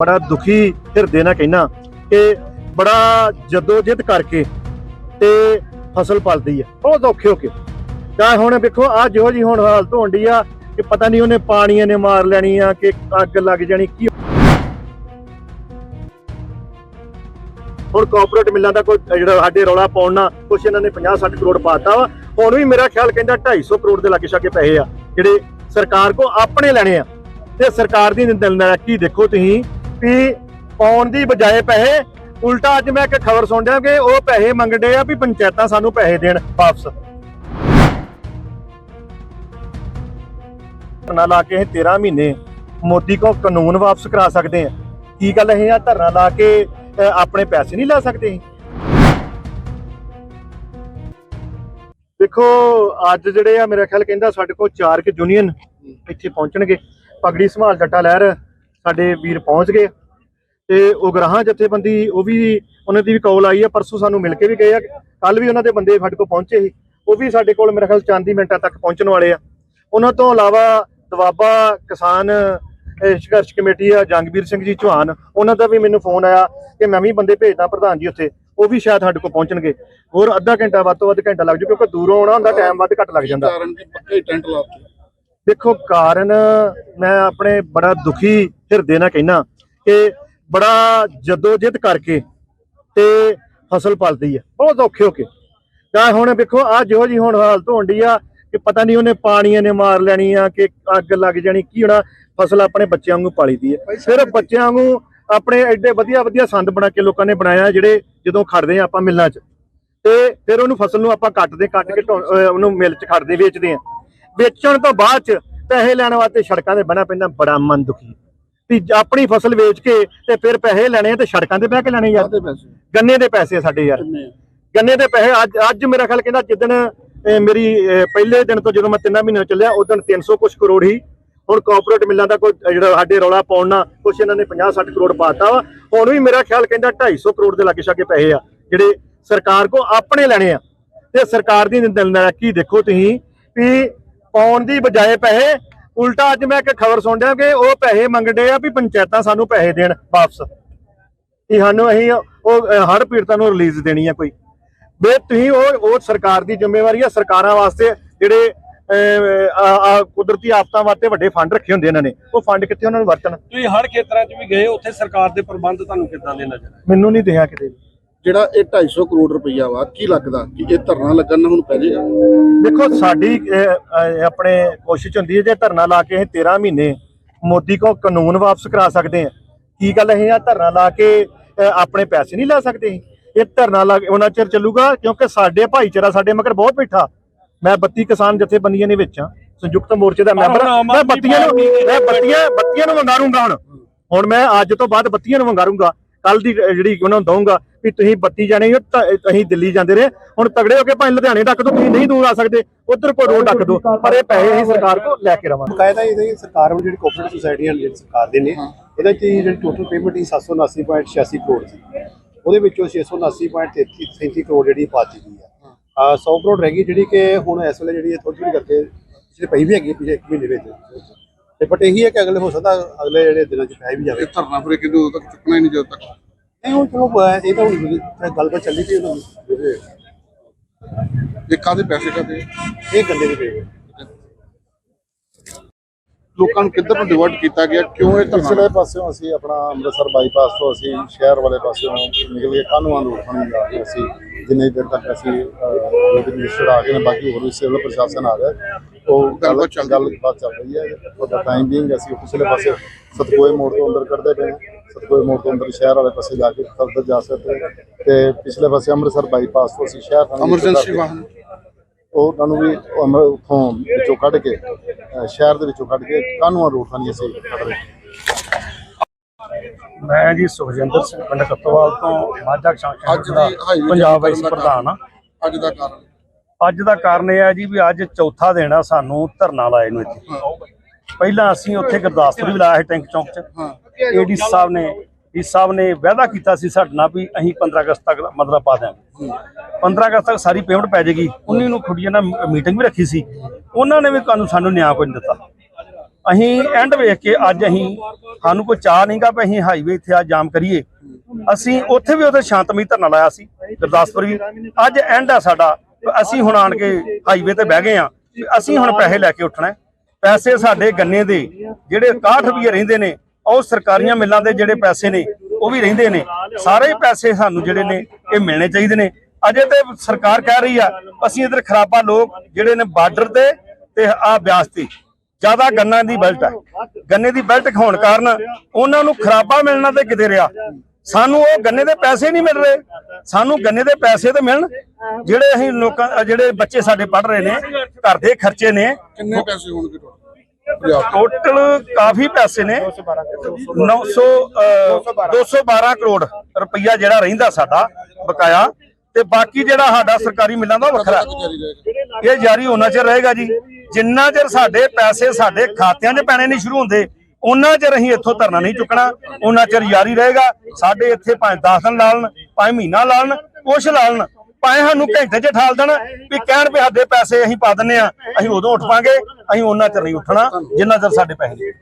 ਬੜਾ ਦੁਖੀ ਹਿਰਦੇ ਨਾਲ ਕਹਿਣਾ ਕਿ ਬੜਾ ਜਦੋਜਹਿਦ ਕਰਕੇ ਤੇ ਫਸਲ ਪਲਦੀ ਆ ਬਹੁਤ ਔਖੇ ਹੋ ਕੇ। ਤਾਂ ਹੁਣ ਵੇਖੋ ਆ ਜਿਹੋ ਜੀ ਹੁਣ ਹਾਲਤ ਹੋਣ ਡਈ ਆ ਕਿ ਪਤਾ ਨਹੀਂ ਉਹਨੇ ਪਾਣੀਆਂ ਨੇ ਮਾਰ ਲੈਣੀ ਆ ਕਿ ਅੱਗ ਲੱਗ ਜਾਣੀ, ਕੀ ਹੁਣ ਕਾਰਪੋਰੇਟ ਮਿੱਲਾਂ ਦਾ ਕੋਈ ਜਿਹੜਾ ਸਾਡੇ ਰੌਲਾ ਪਾਉਣ ਨਾਲ ਕੁਛ ਇਹਨਾਂ ਨੇ 50 60 ਕਰੋੜ ਪਾਤਾ ਵਾ। ਹੁਣ ਵੀ ਮੇਰਾ ਖਿਆਲ ਕਹਿੰਦਾ 250 ਕਰੋੜ ਦੇ ਲਾਗੇ ਛਾਗੇ ਪੈਸੇ ਆ, ਜਿਹੜੇ ਸਰਕਾਰ ਕੋ ਆਪਣੇ ਲੈਣੇ ਆ। ਤੇ ਸਰਕਾਰ ਦੀ ਨਲਕੀ ਦੇਖੋ ਤੁਸੀਂ? ਵੀ ਪਾਉਣ ਦੀ ਬਜਾਏ ਪੈਸੇ ਉਲਟਾ ਅੱਜ ਮੈਂ ਇੱਕ ਖਬਰ ਸੁਣ ਰਿਹਾ ਕਿ ਉਹ ਪੈਸੇ ਮੰਗਦੇ ਆ ਵੀ ਪੰਚਾਇਤਾਂ ਸਾਨੂੰ ਪੈਸੇ ਦੇਣ ਵਾਪਸ। ਧਰਨਾ ਲਾ ਕੇ ਅਸੀਂ 13 ਮਹੀਨੇ ਮੋਦੀ ਕੋ ਕਾਨੂੰਨ ਵਾਪਸ ਕਰਾ ਸਕਦੇ ਆ। ਕੀ ਗੱਲ ਇਹ ਆ ਧਰਨਾ ਲਾ ਕੇ ਅ, ਆਪਣੇ ਪੈਸੇ ਨਹੀਂ ਲੈ ਸਕਦੇ? ਦੇਖੋ ਅੱਜ ਜਿਹੜੇ ਆ ਮੇਰਾ ਖਿਆਲ ਕਹਿੰਦਾ ਸਾਡੇ ਕੋਲ ਚਾਰ ਕਿ ਯੂਨੀਅਨ ਇੱਥੇ ਪਹੁੰਚਣਗੇ। ਪਗੜੀ ਸੰਭਾਲ ਜੱਟਾ ਲਹਿਰ ਸਾਡੇ ਵੀਰ ਪਹੁੰਚ ਗਏ ਤੇ ਉਗਰਾਹਾਂ ਜਥੇਬੰਦੀ, ਉਹ ਵੀ ਉਹਨਾਂ ਦੀ ਵੀ ਕਾਲ ਆਈ ਆ, ਪਰਸੋਂ ਸਾਨੂੰ ਮਿਲ ਕੇ ਵੀ ਗਏ ਆ। ਕੱਲ ਵੀ ਉਹਨਾਂ ਦੇ ਬੰਦੇ ਸਾਡੇ ਕੋਲ ਪਹੁੰਚੇ ਸੀ। ਉਹ ਵੀ ਸਾਡੇ ਕੋਲ ਮੇਰੇ ਖਿਆਲ ਚਾਂਦੀ ਮਿੰਟਾਂ ਤੱਕ ਪਹੁੰਚਣ ਵਾਲੇ ਆ। ਉਹਨਾਂ ਤੋਂ ਇਲਾਵਾ ਦਵਾਬਾ ਕਿਸਾਨ ਸੰਘਰਸ਼ ਕਮੇਟੀ ਆ ਜੰਗਵੀਰ ਸਿੰਘ ਜੀ ਚੌਹਾਨ, ਉਹਨਾਂ ਦਾ ਵੀ ਮੈਨੂੰ ਫੋਨ ਆਇਆ ਕਿ ਮੈਂ ਵੀ ਬੰਦੇ ਭੇਜਦਾ ਪ੍ਰਧਾਨ ਜੀ ਉੱਥੇ। ਉਹ ਵੀ ਸ਼ਾਇਦ ਸਾਡੇ ਕੋਲ ਪਹੁੰਚਣਗੇ। ਹੋਰ ਅੱਧਾ ਘੰਟਾ, ਵੱਧ ਤੋਂ ਵੱਧ ਘੰਟਾ ਲੱਗ ਜੂ ਕਿਉਂਕਿ ਦੂਰੋਂ ਆਉਣਾ ਹੁੰਦਾ ਟਾਈਮ ਵੱਧ ਘੱਟ ਲੱਗ ਜਾਂਦਾ। ਕਾਰਨ ਕਿ ਪੱਕੇ ਟੈਂਟ ਲਾਤੇ। ਦੇਖੋ ਕਾਰਨ ਮੈਂ ਆਪਣੇ ਬੜਾ ਦੁਖੀ ਹਿਰਦੇ ਨਾਲ ਕਹਿਣਾ ਕਿ ਬੜਾ ਜਦੋਜਹਿਦ ਕਰਕੇ ਤੇ ਫਸਲ ਪਲਦੀ ਆ। ਬਹੁਤ ਔਖੇ ਹੋ ਕੇ। ਤਾਂ ਹੁਣ ਵੇਖੋ ਆ ਜਿਹੋ ਜੀ ਹੁਣ ਹਾਲਤ ਹੋਣ ਆ ਕਿ ਪਤਾ ਨਹੀਂ ਉਹਨੇ ਪਾਣੀਆਂ ਨੇ ਮਾਰ ਲੈਣੀ ਆ ਕਿ ਅੱਗ ਲੱਗ ਜਾਣੀ ਕੀ ਹੋਣਾ। ਫਸਲ ਆਪਣੇ ਬੱਚਿਆਂ ਵਾਂਗੂ ਪਾਲੀ ਦੀ ਹੈ ਸਿਰਫ ਬੱਚਿਆਂ ਵਾਂਗੂ ਆਪਣੇ ਐਡੇ ਵਧੀਆ ਵਧੀਆ ਸੰਦ ਬਣਾ ਕੇ ਲੋਕਾਂ ਨੇ ਬਣਾਇਆ ਜਿਹੜੇ ਜਦੋਂ ਖੜਦੇ ਆ ਆਪਾਂ ਮਿੱਲਾਂ 'ਚ। ਤੇ ਫਿਰ ਉਹਨੂੰ ਫਸਲ ਨੂੰ ਆਪਾਂ ਕੱਟਦੇ ਕੱਟ ਕੇ ਉਹਨੂੰ ਮਿਲ 'ਚ ਖੜਦੇ ਵੇਚਦੇ ਆ। ਵੇਚਣ ਤੋਂ ਬਾਅਦ 'ਚ ਪੈਸੇ ਲੈਣ ਵਾਸਤੇ ਸੜਕਾਂ ਤੇ ਬਣਾ ਪੈਂਦਾ ਬੜਾ ਮਨ ਦੁਖੀ। ਵੀ ਆਪਣੀ ਫਸਲ ਵੇਚ ਕੇ ਤੇ ਫਿਰ ਪੈਸੇ ਲੈਣੇ ਤੇ ਸੜਕਾਂ ਤੇ ਬਹਿ ਕੇ ਲੈਣੇ ਯਾਰ। ਗੰਨੇ ਦੇ ਪੈਸੇ ਸਾਡੇ ਯਾਰ? ਗੰਨੇ ਦੇ ਪੈਸੇ ਅੱਜ ਅੱਜ ਮੇਰਾ ਖਿਆਲ ਕਹਿੰਦਾ ਜਿੱਦਣ ਮੇਰੀ ਪਹਿਲੇ ਦਿਨ ਤੋਂ ਜਦੋਂ ਮੈਂ ਤਿੰਨਾਂ ਮਹੀਨਿਆਂ ਚੱਲਿਆ ਉਦੋਂ 300 ਕੁਛ ਕਰੋੜ ਹੀ। ਹੁਣ ਕਾਰਪੋਰੇਟ ਮਿੱਲਾਂ ਦਾ ਕੋਈ ਜਿਹੜਾ ਸਾਡੇ ਰੌਲਾ ਪਾਉਣ ਕੁਛ ਇਹਨਾਂ ਨੇ 50 60 ਕਰੋੜ ਪਾਤਾ ਵਾ। ਹੁਣ ਵੀ ਮੇਰਾ ਖਿਆਲ ਕਹਿੰਦਾ 250 ਕਰੋੜ ਦੇ ਲਾਗੇ ਛਾਗੇ ਪੈਸੇ ਆ ਜਿਹੜੇ ਸਰਕਾਰ ਕੋ ਆਪਣੇ ਲੈਣੇ ਆ। ਤੇ ਸਰਕਾਰ ਦੀ ਨਲਕੀ ਦੇਖੋ ਤੁਸੀਂ ਵੀ ਪਾਉਣ ਦੀ ਬਜਾਏ ਪੈਸੇ ਉਲਟਾ ਅੱਜ ਮੈਂ ਇੱਕ ਖਬਰ ਸੁਣ ਰਿਹਾ ਕਿ ਉਹ ਪੈਸੇ ਮੰਗਦੇ ਆ ਵੀ ਪੰਚਾਇਤਾਂ ਸਾਨੂੰ ਪੈਸੇ ਦੇਣ ਵਾਪਸ। ਇਹ ਸਾਨੂੰ ਅਸੀਂ ਉਹ ਹੜ੍ਹ ਪੀੜਤਾਂ ਨੂੰ ਰਿਲੀਜ਼ ਦੇਣੀ ਆ ਕੋਈ। ਵੇ ਤੁਸੀਂ ਉਹ ਉਹ ਸਰਕਾਰ ਦੀ ਜ਼ਿੰਮੇਵਾਰੀ ਆ ਸਰਕਾਰਾਂ ਵਾਸਤੇ ਜਿਹੜੇ ਕੁਦਰਤੀ ਆਫਤਾਂ ਵਾਸਤੇ ਵੱਡੇ ਫੰਡ ਰੱਖੇ ਹੁੰਦੇ ਇਹਨਾਂ ਨੇ। ਉਹ ਫੰਡ ਕਿੱਥੇ ਉਹਨਾਂ ਨੂੰ ਵਰਤਣ। ਤੁਸੀਂ ਹਰ ਖੇਤਰਾਂ 'ਚ ਵੀ ਗਏ ਉੱਥੇ ਸਰਕਾਰ ਦੇ ਪ੍ਰਬੰਧ ਤੁਹਾਨੂੰ ਕਿੱਦਾਂ ਦੇ ਨਜ਼ਰ ਮੈਨੂੰ ਨਹੀਂ ਦਿਖਿਆ ਕਿਤੇ ਵੀ। ਜਿਹੜਾ ਇਹ 250 ਕਰੋੜ ਰੁਪਈਆ ਵਾ? ਕੀ ਲੱਗਦਾ ਕਿ ਇਹ ਧਰਨਾ ਲੱਗਣ ਨਾਲ ਹੁਣ ਪੈ ਜਾਏਗਾ? ਦੇਖੋ ਸਾਡੀ ਅਹ, ਅਹ, ਆਪਣੇ ਕੋਸ਼ਿਸ਼ ਹੁੰਦੀ ਹੈ ਜੇ ਧਰਨਾ ਲਾ ਕੇ ਅਸੀਂ 13 ਮਹੀਨੇ ਮੋਦੀ ਕੋ ਕਾਨੂੰਨ ਵਾਪਸ ਕਰਾ ਸਕਦੇ ਆ ਕੀ ਗੱਲ ਇਹ ਆ? ਧਰਨਾ ਲਾ ਕੇ ਅਹ, ਆਪਣੇ ਪੈਸੇ ਨਹੀਂ ਲੈ ਸਕਦੇ ਅਸੀਂ? ਇਹ ਧਰਨਾ ਲਾ ਕੇ ਉਹਨਾਂ ਚਿਰ ਚੱਲੂਗਾ ਕਿਉਂਕਿ ਸਾਡੇ ਭਾਈਚਾਰਾ ਸਾਡੇ ਮਗਰ ਬਹੁਤ ਬੈਠਾ। ਮੈਂ 32 ਕਿਸਾਨ ਜਥੇਬੰਦੀਆਂ ਦੇ ਵਿੱਚ ਆ ਸੰਯੁਕਤ ਮੋਰਚੇ ਦਾ ਮੈਂਬਰ ਹਾਂ। ਮੈਂ ਬੱਤੀਆਂ ਨੂੰ ਪਾਰਟੀ ਮੈਂ ਬੱਤੀਆਂ ਬੱਤੀਆਂ ਨੂੰ ਵੰਗਾਰੂੰਗਾ ਹੁਣ। ਹੁਣ ਮੈਂ ਅੱਜ ਤੋਂ ਬਾਅਦ ਬੱਤੀਆਂ ਨੂੰ ਵੰਗਾਰੂੰਗਾ। ਕੱਲ ਦੀ ਜਿਹੜੀ ਉਹਨਾਂ ਨੂੰ ਦਊਂਗਾ ਵੀ ਤੁਸੀਂ ਬੱਤੀ ਜਾਣੇ ਹੋ ਤਾਂ ਅਸੀਂ ਦਿੱਲੀ ਜਾਂਦੇ ਰਹੇ। ਹੁਣ ਤਗੜੇ ਹੋ ਕੇ ਭਾਵੇਂ ਲੁਧਿਆਣੇ ਡੱਕ ਦੋ ਤੁਸੀਂ ਨਹੀਂ ਦੂਰ ਆ ਸਕਦੇ। ਉਧਰ ਕੋਈ ਰੋਡ ਡੱਕ ਦੋ ਪਰ ਇਹ ਪੈਸੇ ਅਸੀਂ ਸਰਕਾਰ ਕੋਲ ਲੈ ਕੇ ਰਵਾਂਗੇ। ਬਕਾਇਦਾ ਇਹਦੇ ਸਰਕਾਰ ਵੱਲੋਂ ਜਿਹੜੀ ਕੋਆਪਰੇਟਿਵ ਸੁਸਾਇਟੀਆਂ ਜਿਹੜੀ ਸਰਕਾਰ ਦੇ ਨੇ ਇਹਦੇ ਚ ਜਿਹੜੀ ਟੋਟਲ ਪੇਮੈਂਟ ਸੀ 779.86 ਕਰੋੜ ਸੀ। ਉਹਦੇ ਵਿੱਚੋਂ 679.33 ਕਰੋੜ ਜਿਹੜੀ ਪਾ ਚੁੱਕੀ ਹੈ। ਆ 100 ਕਰੋੜ ਰਹਿ ਗਈ ਜਿਹੜੀ ਕਿ ਹੁਣ ਇਸ ਵੇਲੇ ਜਿਹੜੀ ਥੋੜੀ ਥੋੜੀ ਕਰਕੇ ਜਿਹੜੇ ਪਈ ਵੀ ਹੈਗੀ ਪਿਛਲੇ ਇੱਕ ਮਹੀਨੇ ਵਿੱਚ। ਤੇ ਬਟ ਇਹੀ ਹੈ ਕਿ ਅਗਲੇ ਹੋ ਸਕਦਾ ਅਗਲੇ ਜਿਹੜੇ ਦਿਨਾਂ ਚ ਪੈ ਵੀ ਜਾਵੇ। ਇਹ ਧਰਨਾ ਫਿਰ ਕਿਦੋਂ ਉਦੋਂ ਤੱਕ ਚੁੱਕਣਾ ਹੀ ਨਹੀਂ ਜਦੋਂ ਤੱਕ? ਨਹੀਂ ਹੁਣ ਚਲੋ ਅਹ ਇਹ ਤਾਂ ਹੁਣ ਗੱਲਬਾਤ ਚੱਲੀ ਪਈ ਉਹਨਾਂ ਦੀ। ਇਹ ਕਾਹਦੇ ਪੈਸੇ ਕਾਹਦੇ? ਇਹ ਗੰਦੇ ਦੇ ਪਏ ਲੋਕਾਂ ਨੂੰ ਕਿੱਧਰ ਨੂੰ ਡਿਵਰਟ ਕੀਤਾ ਗਿਆ? ਕਿਉਂ ਇਹ ਧਰਨਾ? ਪਿਛਲੇ ਪਾਸਿਓਂ ਅਸੀਂ ਆਪਣਾ ਅੰਮ੍ਰਿਤਸਰ ਬਾਈਪਾਸ ਤੋਂ ਅਸੀਂ ਸ਼ਹਿਰ ਵਾਲੇ ਪਾਸਿਓਂ ਨਿਕਲ ਕੇ ਕਾਨੂੰਨਾਂ ਨੂੰ ਉਠਾਉਣ ਜਾ ਕੇ ਅਸੀਂ ਜਿੰਨੇ ਦੇਰ ਤੱਕ ਅਸੀਂ ਜਿਹੜੇ ਮਿਨਿਸਟਰ ਆ ਗਏ ਨੇ ਬਾਕੀ ਹੋਰ ਵੀ ਸਿਵਲ ਪ੍ਰਸ਼ਾਸਨ ਆ ਗਿਆ। ਉਹ ਗੱਲ ਗੱਲਬਾਤ ਚੱਲ। ਗੱਲਬਾਤ ਚੱਲ ਰਹੀ ਹੈ। ਉਹਦਾ ਟਾਈਮ ਬੀਇੰਗ ਅਸੀਂ ਪਿਛਲੇ ਪਾਸੇ ਸਤਕੋਏ ਮੋੜ ਤੋਂ ਅੰਦਰ ਕਰਦੇ ਪਏ ਹਾਂ ਸਤਕੋਏ ਮੋੜ ਤੋਂ ਅੰਦਰ ਸ਼ਹਿਰ ਵਾਲੇ ਪਾਸੇ ਜਾ ਕੇ ਫਰਦਰ ਜਾ ਸਕਦੇ। ਤੇ ਪਿਛਲੇ ਪਾਸੇ ਅੰਮ੍ਰਿਤਸਰ ਬਾਈਪਾਸ ਤੋਂ ਅਸੀਂ ਸ਼ਹਿਰ ਵਿੱਚ ਐਮਰਜੈਂਸੀ ਵਾਹਨ। ਉਹ ਉਹਨਾਂ ਨੂੰ ਵੀ ਉੱਥੋਂ ਵਿੱਚੋਂ ਕੱਢ ਕੇ ਸ਼ਹਿਰ ਦੇ ਵਿੱਚੋਂ ਕੱਢ ਕੇ ਕਾਨੂੰਨ ਰੋਡ ਥਾਣੀ ਅਸੀਂ ਕੱਢ ਰਹੇ ਮੈਂ ਜੀ ਸੁਖਜਿੰਦਰ ਸਿੰਘ ਪਿੰਡ ਕੱਤੋਵਾਲ ਤੋਂ ਮਾਝਾ ਅੱਜ ਸ਼ਾਂਕਸ਼ਨ ਦੀ ਦਾ ਪੰਜਾਬ ਵਾਈਸ ਪ੍ਰਧਾਨ ਆ ਅੱਜ ਦਾ ਕਾਰਨ। ਅੱਜ ਦਾ ਕਾਰਨ ਇਹ ਹੈ ਜੀ ਵੀ ਅੱਜ ਚੌਥਾ ਦਿਨ ਆ ਸਾਨੂੰ ਧਰਨਾ ਲਾਏ ਨੂੰ ਇੱਥੇ। ਪਹਿਲਾਂ ਅਸੀਂ ਉੱਥੇ ਗੁਰਦਾਸਪੁਰ ਵੀ ਲਾਇਆ ਸੀ ਟੈਂਕ ਚੌਂਕ 'ਚ। ਏਡੀ ਸਾਹਿਬ ਨੇ ਡੀ ਸਾਹਿਬ ਨੇ ਵਾਅਦਾ ਕੀਤਾ ਸੀ ਸਾਡੇ ਨਾਲ ਵੀ ਅਸੀਂ 15 ਅਗਸਤ ਤੱਕ ਮਤਲਬ ਪਾ ਦਿਆਂਗੇ। 15 ਅਗਸਤ ਤੱਕ ਸਾਰੀ ਪੇਮੈਂਟ ਪੈ ਜਾਏਗੀ। 19 ਨੂੰ ਖੁੱਡੀਆਂ ਨਾਲ ਮੀਟਿੰਗ ਵੀ ਰੱਖੀ ਸੀ। ਉਹਨਾਂ ਨੇ ਵੀ ਕਾਨੂੰ ਸਾਨੂੰ ਨਿਆਂ ਕੋਈ ਨਹੀਂ ਦਿੱਤਾ। ਅਸੀਂ ਐਂਡ ਵੇਖ ਕੇ ਅੱਜ ਅਸੀਂ ਸਾਨੂੰ ਕੋਈ ਚਾਹ ਨਹੀਂਗਾ ਵੀ ਅਸੀਂ ਹਾਈਵੇ ਇੱਥੇ ਆ ਜਾਮ ਕਰੀਏ। ਅਸੀਂ ਉੱਥੇ ਵੀ ਉੱਥੇ ਸ਼ਾਂਤਮਈ ਧਰਨਾ ਲਾਇਆ ਸੀ ਗੁਰਦਾਸਪੁਰ ਵੀ। ਅੱਜ ਐਂਡ ਆ ਸਾਡਾ। ਅਸੀਂ ਹੁਣ ਆਣ ਕੇ ਹਾਈਵੇ ਤੇ ਬਹਿ ਗਏ ਆ ਅਸੀਂ ਹੁਣ ਪੈਸੇ ਲੈ ਕੇ ਉੱਠਣਾ ਪੈਸੇ ਸਾਡੇ ਗੰਨੇ ਦੇ, ਜਿਹੜੇ 61 ਰੁਪਏ ਰਹਿੰਦੇ ਨੇ, ਉਹ ਸਰਕਾਰੀਆਂ ਮਿੱਲਾਂ ਦੇ ਜਿਹੜੇ ਪੈਸੇ ਨੇ, ਉਹ ਵੀ ਰਹਿੰਦੇ ਨੇ। ਸਾਰੇ ਪੈਸੇ ਸਾਨੂੰ ਜਿਹੜੇ ਨੇ, ਇਹ ਮਿਲਣੇ ਚਾਹੀਦੇ ਨੇ। ਅਜੇ ਤੇ ਸਰਕਾਰ ਕਹਿ ਰਹੀ ਆ, ਅਸੀਂ ਇਧਰ ਖਰਾਬਾ ਲੋਕ ਜਿਹੜੇ ਨੇ ਬਾਰਡਰ ਤੇ ਤੇ ਆ ਬਿਆਸ ਤੇ, ਜ਼ਿਆਦਾ ਗੰਨਾ ਦੀ ਬੈਲਟ ਹੈ ਗੰਨੇ ਦੀ ਬੈਲਟ ਹੋਣ ਕਾਰਨ ਉਹਨਾਂ ਨੂੰ ਖਰਾਬਾ ਮਿਲਣਾ ਤੇ ਕਿਤੇ ਰਿਹਾ। ਸਾਨੂੰ ਉਹ ਗੰਨੇ ਦੇ ਪੈਸੇ ਨਹੀਂ ਮਿਲ ਰਹੇ। ਸਾਨੂੰ ਗੰਨੇ ਦੇ ਪੈਸੇ ਤੇ ਮਿਲਣ। ਜਿਹੜੇ ਅਸੀਂ ਲੋਕਾਂ ਜਿਹੜੇ ਬੱਚੇ ਸਾਡੇ ਪੜ ਰਹੇ ਨੇ ਘਰ ਦੇ ਖਰਚੇ ਨੇ। ਕਿੰਨੇ ਪੈਸੇ ਹੋਣਗੇ ਟੋਟਲ ਟੋਟਲ ਕਾਫੀ ਪੈਸੇ ਨੇ। 900 ਅਹ, 212 ਕਰੋੜ ਰੁਪਈਆ ਜਿਹੜਾ ਰਹਿੰਦਾ ਸਾਡਾ ਬਕਾਇਆ। ਤੇ ਬਾਕੀ ਜਿਹੜਾ ਸਾਡਾ ਸਰਕਾਰੀ ਮਿਲਾਂ ਦਾ ਵੱਖਰਾ। ਇਹ ਜਾਰੀ ਹੋਣਾ ਚਿਰ ਰਹੇਗਾ ਜੀ। ਜਿੰਨਾ ਚਿਰ ਸਾਡੇ ਪੈਸੇ ਸਾਡੇ ਖਾਤਿਆਂ 'ਚ ਪੈਣੇ ਨਹੀਂ ਸ਼ੁਰੂ ਹੁੰਦੇ ਉਹਨਾਂ ਚਿਰ ਅਸੀਂ ਇੱਥੋਂ ਧਰਨਾ ਨਹੀਂ ਚੁੱਕਣਾ, ਉਹਨਾਂ ਚਿਰ ਜਾਰੀ ਰਹੇਗਾ, ਸਾਡੇ ਇੱਥੇ ਭਾਵੇਂ 10 ਦਿਨ ਲਾਲਣ, ਭਾਵੇਂ ਮਹੀਨਾ ਲਾਲਣ, ਕੁਛ ਲਾਲਣ, ਭਾਵੇਂ ਸਾਨੂੰ ਘੰਟੇ 'ਚ ਠਾਲ ਦੇਣ ਵੀ ਕਹਿਣ ਵੀ ਸਾਡੇ ਪੈਸੇ ਅਸੀਂ ਪਾ ਦਿੰਨੇ ਆ ਅਸੀਂ ਉਦੋਂ ਉੱਠ ਪਾਂਗੇ, ਅਸੀਂ ਉਹਨਾਂ ਚਿਰ ਨਹੀਂ ਉੱਠਣਾ, ਜਿੰਨਾ ਚਿਰ ਸਾਡੇ ਪੈਸੇ